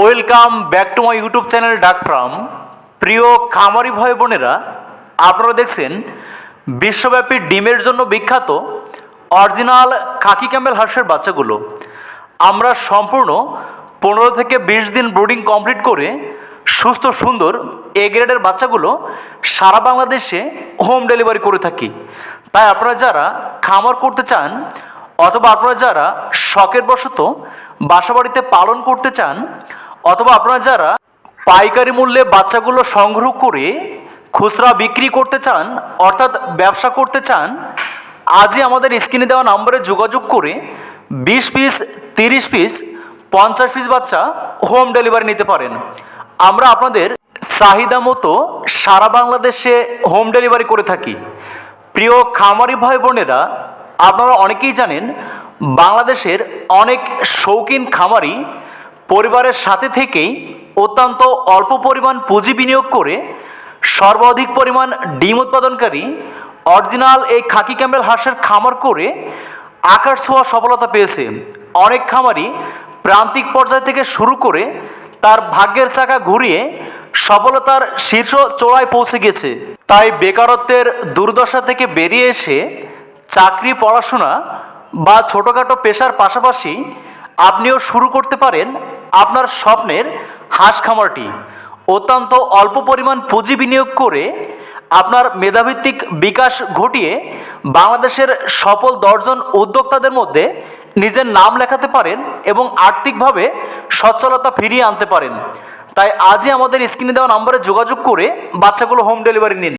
Welcome back to my YouTube channel Duck Farm. প্রিয় খামারি ভাই বোনেরা, আপনারা দেখছেন বিশ্বব্যাপী ডিমের জন্য বিখ্যাত অরিজিনাল খাকি ক্যাম্বেল হাঁসের বাচ্চাগুলো। আমরা সম্পূর্ণ পনেরো থেকে বিশ দিন ব্রুডিং কমপ্লিট করে সুস্থ, সুন্দর, এ গ্রেডের বাচ্চাগুলো সারা বাংলাদেশে হোম ডেলিভারি করে থাকি। তাই আপনারা যারা খামার করতে চান অথবা আপনারা যারা শখের বশত বাসাবাড়িতে পালন করতে চান অথবা আপনারা যারা পাইকারি মূল্যে বাচ্চাগুলো সংগ্রহ করে খুচরা বিক্রি করতে চান, অর্থাৎ ব্যবসা করতে চান, আজই আমাদের স্ক্রিনে দেওয়া নম্বরে যোগাযোগ করে বিশ পিস, তিরিশ পিস, পঞ্চাশ পিস বাচ্চা হোম ডেলিভারি নিতে পারেন। আমরা আপনাদের চাহিদা মতো সারা বাংলাদেশে হোম ডেলিভারি করে থাকি। প্রিয় খামারি ভাই বোনেরা, আপনারা অনেকেই জানেন, বাংলাদেশের অনেক শৌখিন খামারি পরিবারের সাথে থেকেই অত্যন্ত অল্প পরিমাণ পুঁজি বিনিয়োগ করে সর্বাধিক পরিমাণ ডিম উৎপাদনকারী অরিজিনাল এই খাকি ক্যাম্বেল হাঁসের খামার করে আকার ছোঁয়া সফলতা পেয়েছে। অনেক খামারি প্রান্তিক পর্যায় থেকে শুরু করে তার ভাগ্যের চাকা ঘুরিয়ে সফলতার শীর্ষ চোড়ায় পৌঁছে গেছে। তাই বেকারত্বের দুর্দশা থেকে বেরিয়ে এসে চাকরি, পড়াশোনা বা ছোটোখাটো পেশার পাশাপাশি আপনিও শুরু করতে পারেন আপনার স্বপ্নের হাঁস খামারটি অত্যন্ত অল্প পরিমাণ পুঁজি বিনিয়োগ করে আপনার মেধাভিত্তিক বিকাশ ঘটিয়ে বাংলাদেশের সফল দশজন উদ্যোক্তাদের মধ্যে নিজের নাম লেখাতে পারেন এবং আর্থিকভাবে সচ্ছলতা ফিরিয়ে আনতে পারেন। তাই আজই আমাদের স্ক্রিনে দেওয়া নম্বরে যোগাযোগ করে বাচ্চাগুলো হোম ডেলিভারি নিন।